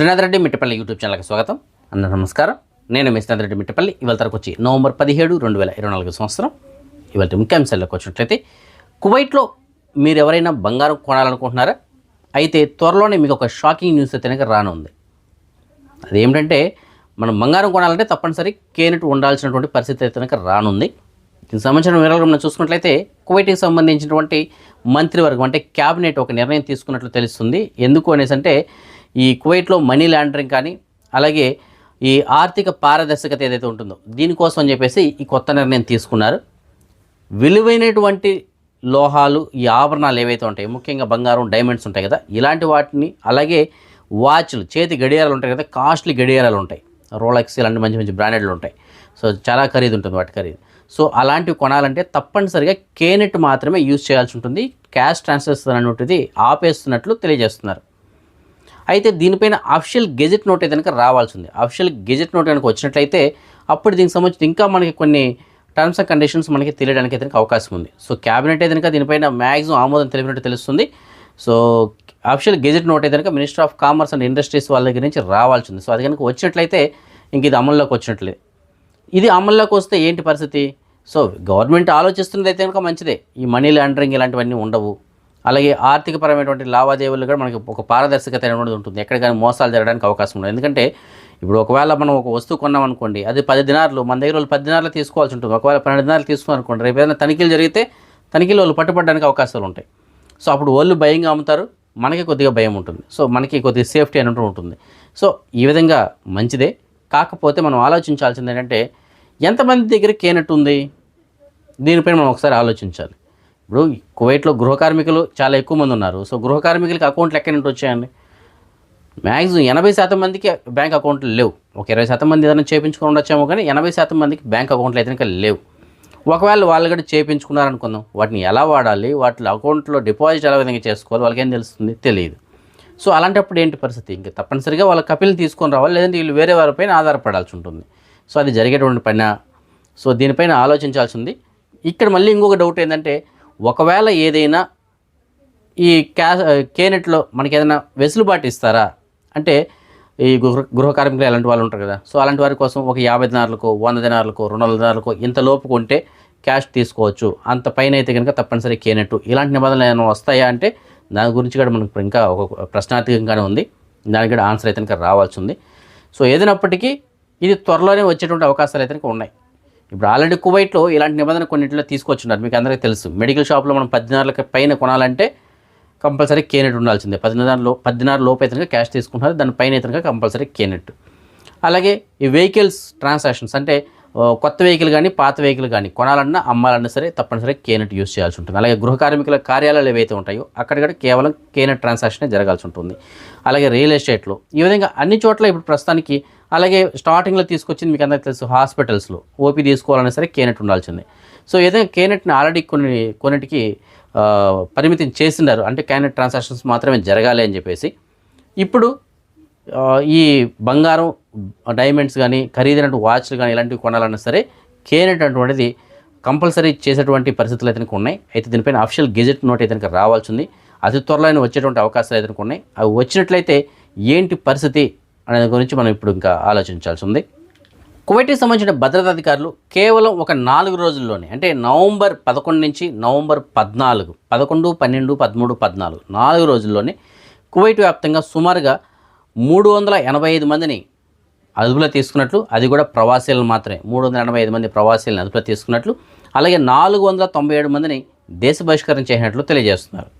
Srinath Reddy Mittapalli YouTube ఛానల్కి స్వాగతం. అందరూ నమస్కారం. నేను మీ శ్రీనాథ్ రెడ్డి మిట్టపల్లి. ఇవాళ తరకు వచ్చి నవంబర్ పదిహేడు రెండు వేల ఇరవై నాలుగు సంవత్సరం. ఇవాళ ముఖ్యాంశాల్లోకి వచ్చినట్లయితే కువైట్లో మీరు ఎవరైనా బంగారం కొనాలనుకుంటున్నారా? అయితే త్వరలోనే మీకు ఒక షాకింగ్ న్యూస్ అయితే రానుంది. అదేమిటంటే మనం బంగారం కొనాలంటే తప్పనిసరి కేనెట్ ఉండాల్సినటువంటి పరిస్థితి అయితే కనుక రానుంది. దీనికి సంబంధించిన వివరాలు మనం చూసుకున్నట్లయితే కువైట్కి సంబంధించినటువంటి మంత్రివర్గం అంటే క్యాబినెట్ ఒక నిర్ణయం తీసుకున్నట్లు తెలుస్తుంది. ఎందుకు అనేసి అంటే ఈ కువైట్లో మనీ లాండరింగ్ కానీ అలాగే ఈ ఆర్థిక పారదర్శకత ఏదైతే ఉంటుందో దీనికోసం అని చెప్పేసి ఈ కొత్త నిర్ణయం తీసుకున్నారు. విలువైనటువంటి లోహాలు ఈ ఆభరణాలు ఏవైతే ఉంటాయి ముఖ్యంగా బంగారం డైమండ్స్ ఉంటాయి కదా ఇలాంటి వాటిని అలాగే వాచ్లు చేతి గడియారాలు ఉంటాయి కదా కాస్ట్లీ గడియారాలు ఉంటాయి. రోలెక్స్ ఇలాంటి మంచి మంచి బ్రాండెడ్లు ఉంటాయి. సో చాలా ఖరీదు ఉంటుంది వాటి ఖరీదు. సో అలాంటివి కొనాలంటే తప్పనిసరిగా కేనెట్ మాత్రమే యూజ్ చేయాల్సి ఉంటుంది. క్యాష్ ట్రాన్స్ఫర్స్ అనేటువంటిది ఆపేస్తున్నట్లు తెలియజేస్తున్నారు. అయితే దీనిపైన అఫిషియల్ గెజెట్ నోట్ అయితే కనుక రావాల్సి ఉంది అఫిషియల్ గెజెట్ నోట్ కనుక వచ్చినట్లయితే అప్పుడు దీనికి సంబంధించి ఇంకా మనకి కొన్ని టర్మ్స్ అండ్ కండిషన్స్ మనకి తెలియడానికి అయితే అవకాశం ఉంది. సో క్యాబినెట్ అయితే కనుక దీనిపైన మ్యాక్సిమం ఆమోదం తెలిపినట్టు తెలుస్తుంది. సో అఫిషియల్ గెజెట్ నోట్ అయితే కనుక minister of commerce and industries వాళ్ళ దగ్గర నుంచి రావాల్సి ఉంది సో అది కనుక వచ్చినట్లయితే ఇంక ఇది అమల్లోకి వచ్చినట్లే. ఇది అమల్లోకి వస్తే ఏంటి పరిస్థితి? సో గవర్నమెంట్ ఆలోచిస్తున్నది అయితే కనుక మంచిదే. ఈ మనీ లాండరింగ్ ఇలాంటివన్నీ ఉండవు. అలాగే ఆర్థికపరమైనటువంటి లావాదేవీలు కూడా మనకి ఒక పారదర్శకత అనేటువంటిది ఉంటుంది. ఎక్కడ కానీ మోసాలు జరగడానికి అవకాశం ఉండదు. ఎందుకంటే ఇప్పుడు ఒకవేళ మనం ఒక వస్తువు కొన్నాం అనుకోండి అది పది దినార్లు మన దగ్గర వాళ్ళు పది దినార్లు తీసుకోవాల్సి ఉంటుంది. ఒకవేళ పన్నెండు దినార్లు తీసుకున్నాం అనుకోండి రేపు ఏదైనా తనిఖీలు జరిగితే తనిఖీలు వాళ్ళు పట్టుపడడానికి అవకాశాలు ఉంటాయి. సో అప్పుడు వాళ్ళు భయంగా అమ్ముతారు మనకి కొద్దిగా భయం ఉంటుంది. సో మనకి కొద్దిగా సేఫ్టీ అనేటువంటి ఉంటుంది. సో ఈ విధంగా మంచిదే. కాకపోతే మనం ఆలోచించాల్సింది ఏంటంటే ఎంతమంది దగ్గర కేనట్టు ఉంది? దీనిపైన మనం ఒకసారి ఆలోచించాలి. ఇప్పుడు కువైట్లో గృహ కార్మికులు చాలా ఎక్కువ మంది ఉన్నారు. సో గృహ కార్మికులకి అకౌంట్లు ఎక్కడి నుండి వచ్చాయండి? మ్యాక్సిమం ఎనభై శాతం మందికి బ్యాంక్ అకౌంట్లు లేవు. ఒక ఇరవై శాతం మంది ఏదైనా చేయించుకొని ఉండొచ్చేమో కానీ ఎనభై శాతం మందికి బ్యాంక్ అకౌంట్లు అయితే లేవు. ఒకవేళ వాళ్ళు కూడా చేయించుకున్నారనుకుందాం వాటిని ఎలా వాడాలి? వాటి అకౌంట్లో డిపాజిట్ ఎలా విధంగా చేసుకోవాలి? వాళ్ళకి ఏం తెలుస్తుంది? తెలియదు. సో అలాంటప్పుడు ఏంటి పరిస్థితి? ఇంకా తప్పనిసరిగా వాళ్ళ కపిల్ని తీసుకొని రావాలి. లేదంటే వీళ్ళు వేరే వారిపైన ఆధారపడాల్సి ఉంటుంది. సో అది జరిగేటువంటి పైన. సో దీనిపైన ఆలోచించాల్సి ఉంది. ఇక్కడ మళ్ళీ ఇంకొక డౌట్ ఏంటంటే ఒకవేళ ఏదైనా ఈ క్యా కేనెట్లో మనకి ఏదైనా వెసులుబాటు ఇస్తారా? అంటే ఈ గృహ గృహ కార్మికులు అలాంటి వాళ్ళు ఉంటారు కదా. సో అలాంటి వారి కోసం ఒక యాభై దినార్లకు వంద దినార్లకు రెండు వందల దినార్లకు ఇంత లోపు కొంటే క్యాష్ తీసుకోవచ్చు. అంత పైన అయితే కనుక తప్పనిసరి కేనెట్ ఇలాంటి నిబంధనలు ఏమైనా వస్తాయా అంటే దాని గురించి కూడా మనకు ఇంకా ఒక ప్రశ్నార్థకంగానే ఉంది. దానికి కూడా ఆన్సర్ అయితే కనుక రావాల్సి ఉంది. సో ఏదైనప్పటికీ ఇది త్వరలోనే వచ్చేటువంటి అవకాశాలు అయితే కనుక ఉన్నాయి. ఇప్పుడు ఆల్రెడీ కువైట్లో ఇలాంటి నిబంధన కొన్నింటిలో తీసుకొచ్చున్నారు. మీకు అందరికీ తెలుసు. మెడికల్ షాప్లో మనం పద్దెనారులకి పైన కొనాలంటే కంపల్సరీ కేనెట్ ఉండాల్సిందే. పద్దెనారులో పద్దెనారు లోపు అయితే క్యాష్ తీసుకుంటున్నారు. దాని పైన అయితే కంపల్సరీ కేనెట్. అలాగే ఈ వెహికల్స్ ట్రాన్సాక్షన్స్ అంటే కొత్త వెహికల్ కానీ పాత వెహికల్ కానీ కొనాలన్నా అమ్మాలన్నా సరే తప్పనిసరి కేనెట్ యూస్ చేయాల్సి ఉంటుంది. అలాగే గృహ కార్మికుల కార్యాలయాలు ఏవైతే ఉంటాయో అక్కడ కూడా కేవలం కేనెట్ ట్రాన్సాక్షనే జరగాల్సి ఉంటుంది. అలాగే రియల్ ఎస్టేట్లో ఈ విధంగా అన్ని చోట్ల ఇప్పుడు ప్రస్తుతానికి అలాగే స్టార్టింగ్లో తీసుకొచ్చింది మీకు అందరికీ తెలుసు హాస్పిటల్స్లో ఓపీ తీసుకోవాలన్నా సరే కేనెట్ ఉండాల్సిందే. సో ఏదైనా కేనెట్ని ఆల్రెడీ కొన్ని కొన్నిటికి పరిమితం చేసినారు అంటే కేనెట్ ట్రాన్సాక్షన్స్ మాత్రమే జరగాలి అని చెప్పేసి. ఇప్పుడు ఈ బంగారం డైమండ్స్ కానీ ఖరీదైన వాచ్లు కానీ ఇలాంటివి కొనాలన్నా సరే కేన్ అటువంటిది కంపల్సరీ చేసేటువంటి పరిస్థితులు అయితే ఉన్నాయి. అయితే దీనిపైన అఫిషియల్ గెజెట్ నోట్ అయితే రావాల్సి ఉంది అతి త్వరలో వచ్చేటువంటి అవకాశాలు అయితే ఉన్నాయి. అవి వచ్చినట్లయితే ఏంటి పరిస్థితి అనే గురించి మనం ఇప్పుడు ఇంకా ఆలోచించాల్సి ఉంది. కువైట్కి సంబంధించిన భద్రతా అధికారులు కేవలం ఒక నాలుగు రోజుల్లోనే అంటే నవంబర్ పదకొండు నుంచి నవంబర్ పద్నాలుగు పదకొండు పన్నెండు పదమూడు పద్నాలుగు నాలుగు రోజుల్లోనే కువైట్ వ్యాప్తంగా సుమారుగా మూడు వందల ఎనభై ఐదు మందిని అదుపులో తీసుకున్నట్లు అది కూడా ప్రవాసీలను మాత్రమే. మూడు వందల ఎనభై ఐదు మంది ప్రవాసీలను అదుపులో తీసుకున్నట్లు అలాగే నాలుగు వందల తొంభై ఏడు మందిని దేశ బహిష్కరణ చేసినట్లు తెలియజేస్తున్నారు.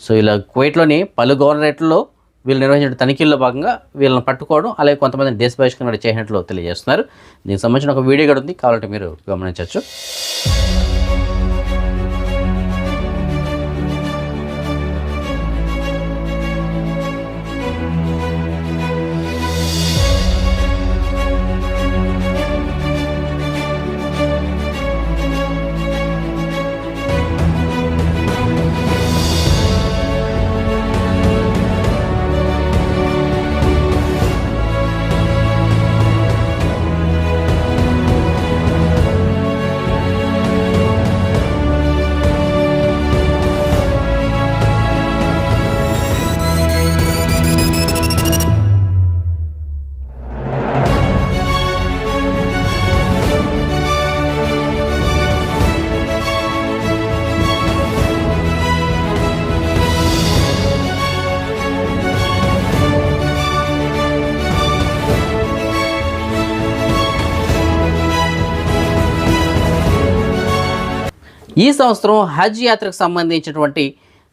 సో ఇలా కువైట్లోని పలు గవర్నరేట్లలో వీళ్ళు నిర్వహించిన తనిఖీల్లో భాగంగా వీళ్ళని పట్టుకోవడం అలాగే కొంతమంది దేశ బహిష్కరణ చేసినట్లు తెలియజేస్తున్నారు. దీనికి సంబంధించిన ఒక వీడియో కూడా ఉంది కావాలంటే మీరు గమనించవచ్చు. ఈ సంవత్సరం హజ్ యాత్రకు సంబంధించినటువంటి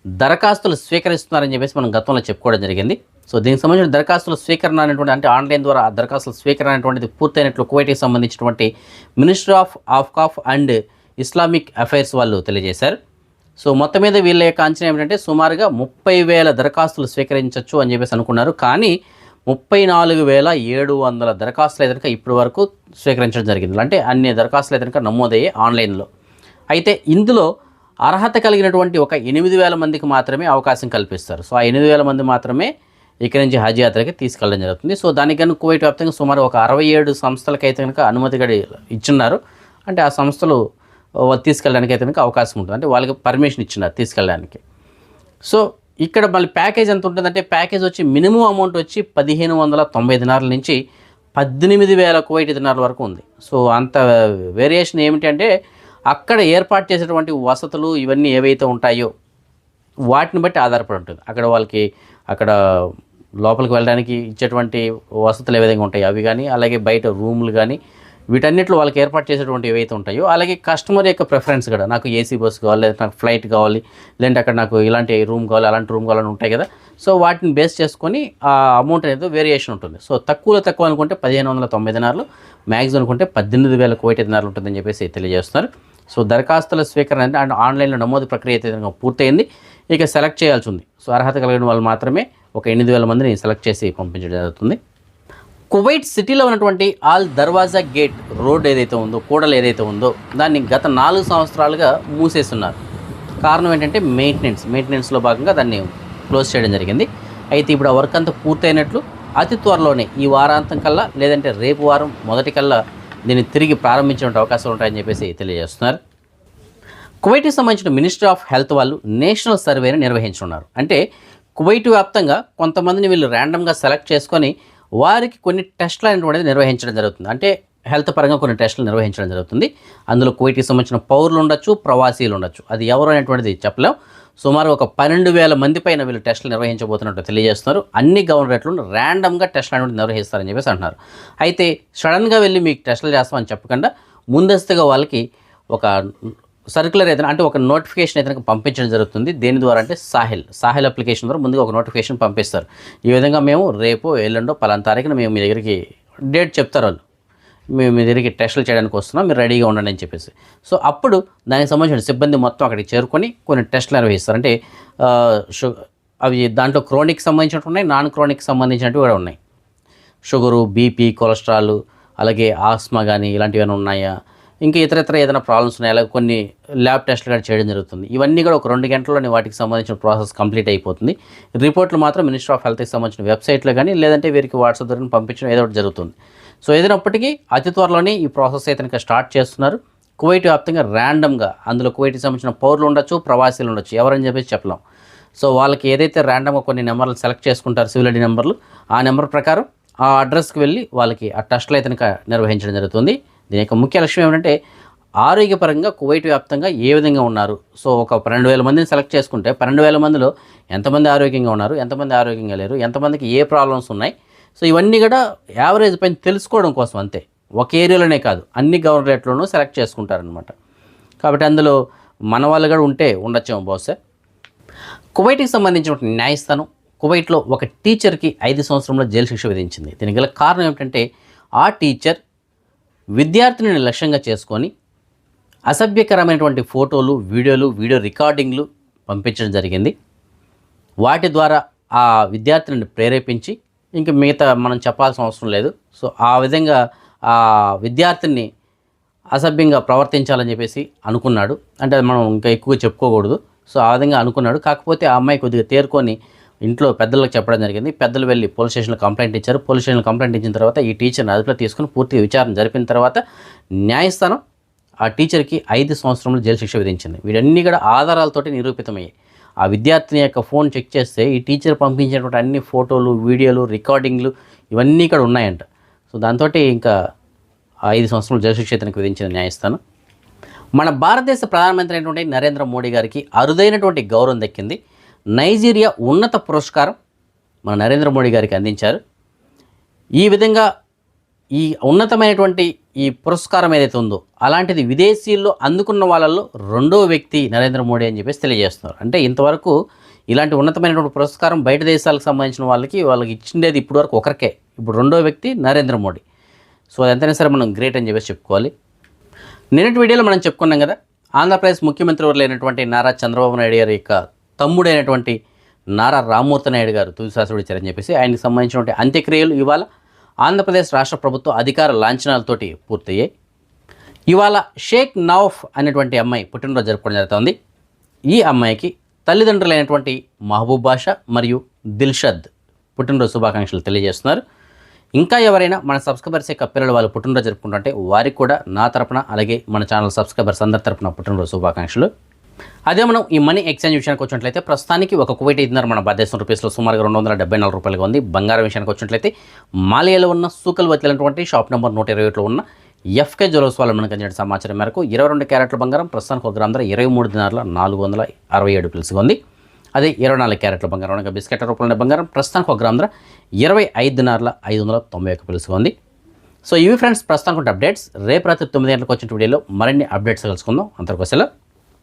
దరఖాస్తులు స్వీకరిస్తున్నారని చెప్పేసి మనం గతంలో చెప్పుకోవడం జరిగింది. సో దీనికి సంబంధించిన దరఖాస్తుల స్వీకరణ అనేటువంటి అంటే ఆన్లైన్ ద్వారా దరఖాస్తుల స్వీకరణ అనేటువంటిది పూర్తయినట్లు కువైట్కి సంబంధించినటువంటి మినిస్టర్ ఆఫ్ ఆఫ్కాఫ్ అండ్ ఇస్లామిక్ అఫైర్స్ వాళ్ళు తెలియజేశారు. సో మొత్తం మీద వీళ్ళ యొక్క అంచనా ఏమిటంటే సుమారుగా ముప్పై వేల దరఖాస్తులు స్వీకరించవచ్చు అని చెప్పేసి అనుకున్నారు. కానీ ముప్పై నాలుగు వేల ఏడు వందల దరఖాస్తులు అయితే ఇప్పటి వరకు స్వీకరించడం జరిగింది. అంటే అన్ని దరఖాస్తులు అయితే నమోదయ్యాయి ఆన్లైన్లో. అయితే ఇందులో అర్హత కలిగినటువంటి ఒక ఎనిమిది వేల మందికి మాత్రమే అవకాశం కల్పిస్తారు. సో ఆ ఎనిమిది వేల మంది మాత్రమే ఇక్కడి నుంచి హజ్ యాత్రకి తీసుకెళ్ళడం జరుగుతుంది. సో దానికన్నా కువైట్ వ్యాప్తంగా సుమారు ఒక అరవై ఏడు సంస్థలకైతే కనుక అనుమతి గడి ఇచ్చున్నారు. అంటే ఆ సంస్థలు తీసుకెళ్ళడానికి అయితే కనుక అవకాశం ఉంటుంది. అంటే వాళ్ళకి పర్మిషన్ ఇచ్చినారు తీసుకెళ్ళడానికి. సో ఇక్కడ మళ్ళీ ప్యాకేజ్ ఎంత ఉంటుందంటే ప్యాకేజ్ వచ్చి మినిమం అమౌంట్ వచ్చి పదిహేను వందల తొంభై దినాల నుంచి పద్దెనిమిది వేల కువైట్ దినాల వరకు ఉంది. సో అంత వేరియేషన్ ఏమిటంటే అక్కడ ఏర్పాటు చేసేటువంటి వసతులు ఇవన్నీ ఏవైతే ఉంటాయో వాటిని బట్టి ఆధారపడి ఉంటుంది. అక్కడ వాళ్ళకి అక్కడ లోపలికి వెళ్ళడానికి ఇచ్చేటువంటి వసతులు ఏ విధంగా ఉంటాయి అవి కానీ అలాగే బయట రూములు కానీ వీటన్నిటిలో వాళ్ళకి ఏర్పాటు చేసేటువంటి ఏవైతే ఉంటాయో అలాగే కస్టమర్ యొక్క ప్రిఫరెన్స్ కూడా. నాకు ఏసీ బస్ కావాలి లేదా నాకు ఫ్లైట్ కావాలి లేదంటే అక్కడ నాకు ఇలాంటి రూమ్ కావాలి అలాంటి రూమ్ కావాలని ఉంటాయి కదా. సో వాటిని బేస్ చేసుకొని ఆ అమౌంట్ అనేది వేరియేషన్ ఉంటుంది. సో తక్కువలో తక్కువ అనుకుంటే పదిహేను వందల తొంభై దినార్లు మ్యాక్సిమం అనుకుంటే పద్దెనిమిది వేల కోటి దినార్లు ఉంటుందని చెప్పేసి తెలియజేస్తున్నారు. సో దరఖాస్తుల స్వీకరణ అంటే అండ్ ఆన్లైన్లో నమోదు ప్రక్రియ అయితే పూర్తయింది. ఇక సెలెక్ట్ చేయాల్సి ఉంది సో అర్హత కలిగిన వాళ్ళు మాత్రమే ఒక ఎనిమిది వేల మందిని సెలెక్ట్ చేసి పంపించడం జరుగుతుంది. కువైట్ సిటీలో ఉన్నటువంటి ఆల్ దర్వాజా గేట్ రోడ్ ఏదైతే ఉందో కూడలు ఏదైతే ఉందో దాన్ని గత నాలుగు సంవత్సరాలుగా మూసేస్తున్నారు. కారణం ఏంటంటే మెయింటెనెన్స్ మెయింటెనెన్స్లో భాగంగా దాన్ని క్లోజ్ చేయడం జరిగింది. అయితే ఇప్పుడు ఆ వర్క్ అంతా పూర్తయినట్లు అతి త్వరలోనే ఈ వారాంతం కల్లా లేదంటే రేపు వారం మొదటి కల్లా దీన్ని తిరిగి ప్రారంభించే అవకాశాలు ఉంటాయని చెప్పేసి తెలియజేస్తున్నారు. కువైట్కి సంబంధించిన మినిస్ట్రీ ఆఫ్ హెల్త్ వాళ్ళు నేషనల్ సర్వేని నిర్వహించున్నారు అంటే కువైట్ వ్యాప్తంగా కొంతమందిని వీళ్ళు ర్యాండమ్గా సెలెక్ట్ చేసుకొని వారికి కొన్ని టెస్టులు అనేటువంటిది నిర్వహించడం జరుగుతుంది. అంటే హెల్త్ పరంగా కొన్ని టెస్టులు నిర్వహించడం జరుగుతుంది. అందులో కువైట్కి సంబంధించిన పౌరులు ఉండొచ్చు ప్రవాసీలు ఉండొచ్చు. అది ఎవరు అనేటువంటిది చెప్పలేం. సుమారు ఒక పన్నెండు వేల మంది పైన వీళ్ళు టెస్టులు నిర్వహించబోతున్నట్టు తెలియజేస్తున్నారు. అన్ని గవర్నరేట్లు ర్యాండమ్గా టెస్టులు అనేవి నిర్వహిస్తారని చెప్పేసి అంటున్నారు. అయితే సడన్గా వెళ్ళి మీకు టెస్టులు చేస్తామని చెప్పకుండా ముందస్తుగా వాళ్ళకి ఒక సర్క్యులర్ ఏదైనా అంటే ఒక నోటిఫికేషన్ ఏదైనా పంపించడం జరుగుతుంది. దేని ద్వారా అంటే సాహిల్ సాహిల్ అప్లికేషన్ ద్వారా ముందుగా ఒక నోటిఫికేషన్ పంపిస్తారు. ఈ విధంగా మేము రేపు ఎల్లుండో పలానా తారీఖున మేము మీ దగ్గరికి డేట్ చెప్తారు వాళ్ళు. మేము మీ దగ్గరికి టెస్టులు చేయడానికి వస్తున్నాం మీరు రెడీగా ఉండండి అని చెప్పేసి. సో అప్పుడు దానికి సంబంధించిన సిబ్బంది మొత్తం అక్కడికి చేరుకొని కొన్ని టెస్టులు నిర్వహిస్తారు. అంటే అవి దాంట్లో క్రోనిక్ సంబంధించినట్టు ఉన్నాయి నాన్ క్రోనిక్ సంబంధించినట్టు కూడా ఉన్నాయి. షుగరు బీపీ కొలెస్ట్రాల్ అలాగే ఆస్మా కానీ ఇలాంటివి ఏమైనా ఉన్నాయా? ఇంకా ఇతర ఇతర ఏదైనా ప్రాబ్లమ్స్ ఉన్నాయి? అలాగే కొన్ని ల్యాబ్ టెస్ట్లు కూడా చేయడం జరుగుతుంది. ఇవన్నీ కూడా ఒక రెండు గంటల్లోనే వాటికి సంబంధించిన ప్రాసెస్ కంప్లీట్ అయిపోతుంది. రిపోర్ట్లు మాత్రం మినిస్టర్ ఆఫ్ హెల్త్కి సంబంధించిన వెబ్సైట్లో కానీ లేదంటే వీరికి వాట్సాప్ ద్వారా పంపించడం ఏదో ఒకటి జరుగుతుంది. సో ఏదైనప్పటికీ అతి త్వరలోనే ఈ ప్రాసెస్ అయితే కనుక స్టార్ట్ చేస్తున్నారు. కువైట్ వ్యాప్తంగా ర్యాండమ్గా అందులో కువైట్కి సంబంధించిన పౌరులు ఉండొచ్చు ప్రవాసీలు ఉండొచ్చు. ఎవరని చెప్పేసి చెప్పలేం. సో వాళ్ళకి ఏదైతే ర్యాండమ్గా కొన్ని నెంబర్లు సెలెక్ట్ చేసుకుంటారు సివిల్ ఐడి నెంబర్లు ఆ నెంబర్ ప్రకారం ఆ అడ్రస్కి వెళ్ళి వాళ్ళకి ఆ టెస్ట్లు అయితే కనుక నిర్వహించడం జరుగుతుంది. దీని యొక్క ముఖ్య లక్ష్యం ఏమిటంటే ఆరోగ్యపరంగా కువైట్ వ్యాప్తంగా ఏ విధంగా ఉన్నారు? సో ఒక పన్నెండు వేల మందిని సెలెక్ట్ చేసుకుంటే పన్నెండు వేల మందిలో ఎంతమంది ఆరోగ్యంగా ఉన్నారు? ఎంతమంది ఆరోగ్యంగా లేరు? ఎంతమందికి ఏ ప్రాబ్లమ్స్ ఉన్నాయి? సో ఇవన్నీ కూడా యావరేజ్ పైన తెలుసుకోవడం కోసం అంతే. ఒక ఏరియాలోనే కాదు. అన్ని గవర్నరేట్లోనూ సెలెక్ట్ చేసుకుంటారనమాట కాబట్టి అందులో మన వాళ్ళు కూడా ఉంటే ఉండొచ్చేమో బహుశా. కువైట్కి సంబంధించిన న్యాయస్థానం కువైట్లో ఒక టీచర్కి ఐదు సంవత్సరంలో జైలు శిక్ష విధించింది. దీనికి గల కారణం ఏమిటంటే ఆ టీచర్ విద్యార్థిని లక్ష్యంగా చేసుకొని అసభ్యకరమైనటువంటి ఫోటోలు వీడియోలు వీడియో రికార్డింగ్లు పంపించడం జరిగింది. వాటి ద్వారా ఆ విద్యార్థిని ప్రేరేపించి ఇంకా మిగతా మనం చెప్పాల్సిన అవసరం లేదు. సో ఆ విధంగా ఆ విద్యార్థిని అసభ్యంగా ప్రవర్తించాలని చెప్పేసి అనుకున్నాడు. అంటే అది మనం ఇంకా ఎక్కువ చెప్పుకోకూడదు. సో ఆ విధంగా అనుకున్నాడు. కాకపోతే ఆ అమ్మాయి కొద్దిగా తేరుకొని ఇంట్లో పెద్దలకు చెప్పడం జరిగింది. పెద్దలు వెళ్ళి పోలీస్ స్టేషన్లో కంప్లైంట్ ఇచ్చారు. పోలీస్ స్టేషన్లో కంప్లైంట్ ఇచ్చిన తర్వాత ఈ టీచర్ని అదుపులో తీసుకుని పూర్తిగా విచారణ జరిపిన తర్వాత న్యాయస్థానం ఆ టీచర్కి ఐదు సంవత్సరంలో జైలు శిక్ష విధించింది. వీడన్నీ కూడా ఆధారాలతోటి నిరూపితమయ్యాయి. ఆ విద్యార్థిని యొక్క ఫోన్ చెక్ చేస్తే ఈ టీచర్ పంపించినటువంటి అన్ని ఫోటోలు వీడియోలు రికార్డింగ్లు ఇవన్నీ ఇక్కడ ఉన్నాయంట. సో దాంతో ఇంకా ఐదు సంవత్సరాలు జైలు ఇతనికి విధించిన న్యాయస్థానం. మన భారతదేశ ప్రధానమంత్రి అయినటువంటి నరేంద్ర మోడీ గారికి అరుదైనటువంటి గౌరవం దక్కింది. నైజీరియా ఉన్నత పురస్కారం మన నరేంద్ర మోడీ గారికి అందించారు. ఈ విధంగా ఈ ఉన్నతమైనటువంటి ఈ పురస్కారం ఏదైతే ఉందో అలాంటిది విదేశీల్లో అందుకున్న వాళ్ళల్లో రెండో వ్యక్తి నరేంద్ర మోడీ అని చెప్పేసి తెలియజేస్తున్నారు. అంటే ఇంతవరకు ఇలాంటి ఉన్నతమైనటువంటి పురస్కారం బయట దేశాలకు సంబంధించిన వాళ్ళకి వాళ్ళకి ఇచ్చిండేది ఇప్పటి వరకు ఒకరికే. ఇప్పుడు రెండో వ్యక్తి నరేంద్ర మోడీ. సో అదంతైనా సరే మనం గ్రేట్ అని చెప్పేసి చెప్పుకోవాలి. నిన్నటి వీడియోలో మనం చెప్పుకున్నాం కదా ఆంధ్రప్రదేశ్ ముఖ్యమంత్రి వర్లైనటువంటి నారా చంద్రబాబు నాయుడు గారి యొక్క తమ్ముడైనటువంటి నారా రామ్మూర్తి నాయుడు గారు తుదిశాసుడు ఇచ్చారని చెప్పేసి ఆయనకి సంబంధించినటువంటి అంత్యక్రియలు ఇవాళ ఆంధ్రప్రదేశ్ రాష్ట్ర ప్రభుత్వ అధికార లాంఛనాలతోటి పూర్తయ్యాయి. ఇవాళ షేక్ నౌఫ్ అనేటువంటి అమ్మాయి పుట్టినరోజు జరుపుకోవడం జరుగుతోంది. ఈ అమ్మాయికి తల్లిదండ్రులైనటువంటి మహబూబ్ బాషా మరియు దిల్షద్ పుట్టినరోజు శుభాకాంక్షలు తెలియజేస్తున్నారు. ఇంకా ఎవరైనా మన సబ్స్క్రైబర్స్ యొక్క పిల్లలు వాళ్ళు పుట్టినరోజు జరుపుకుంటుంటే వారికి కూడా నా తరపున అలాగే మన ఛానల్ సబ్స్క్రైబర్స్ అందరి తరపున పుట్టినరోజు శుభాకాంక్షలు. అదే మనం ఈ మనీ ఎక్స్చేంజ్ విషయానికి వచ్చినట్లయితే ప్రస్తుతానికి ఒక కువైట్ ఐదున్నర మన భారతదేశం రూపీస్లో సుమారుగా రెండు వందల డెబ్బై నాలుగు రూపాయలుగా ఉంది. బంగారం విషయానికి వచ్చినట్లయితే మాలియాలో ఉన్న సూకల్ వదిలినటువంటి షాప్ నెంబర్ నూట ఇరవై ఒకటిలో ఉన్న ఎఫ్కే జ్యువెల్స్ వాళ్ళు మనకు అందిన సమాచారం మేరకు ఇరవై రెండు క్యారెట్ల బంగారం ప్రస్తుతానికి ఒక గ్రామ ధర ఇరవై మూడు దినారుల నాలుగు వందల అరవై ఏడు పిలుసుగా ఉంది. అదే ఇరవై నాలుగు క్యారెట్ల బంగారం అనగా బిస్కెట్ల రూపంలో బంగారం ప్రస్తుతానికి ఒక గ్రామ ధర ఇరవై ఐదు దినారుల ఐదు వందల తొంభై ఒక పిలుసుగా ఉంది. సో ఇవి ఫ్రెండ్స్ ప్రస్తుతానికి ఉంటే అప్డేట్స్. రేపు రాత్రి తొమ్మిది గంటలకు వచ్చిన వీడియోలో మరిన్ని అప్డేట్స్ కలుసుకుందాం అంతవరకు